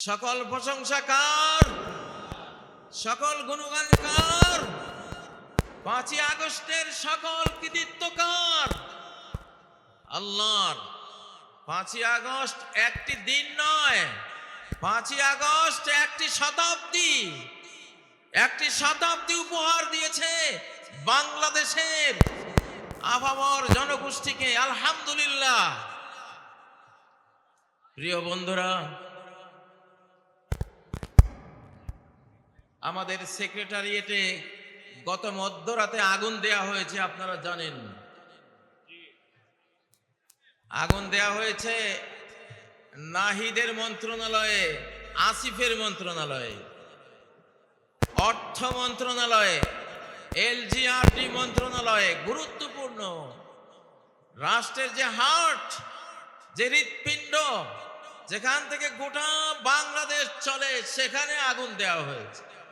সকল প্রশংসা কার? সকল গুণগান কার? পাঁচই আগস্টের সকল কৃতিত্ব কার? আল্লাহর। পাঁচই আগস্ট একটি দিন নয়, পাঁচই আগস্ট একটি শতাব্দী। একটি শতাব্দী উপহার দিয়েছে বাংলাদেশের আভাবর জনগোষ্ঠীকে, আলহামদুলিল্লাহ। প্রিয় বন্ধুরা আমাদের সেক্রেটারিয়েটে গত মধ্যরাতে আগুন দেয়া হয়েছে, আপনারা জানেন। আগুন দেয়া হয়েছে নাহিদের মন্ত্রণালয়ে, আসিফের মন্ত্রণালয়ে, অর্থ মন্ত্রণালয়ে এলজিআরডি মন্ত্রণালয়ে, গুরুত্বপূর্ণ। রাষ্ট্রের যে হার্ট যে হৃৎপিণ্ড, যেখান থেকে গোটা বাংলাদেশ চলে, সেখানে আগুন দেওয়া হয়েছে।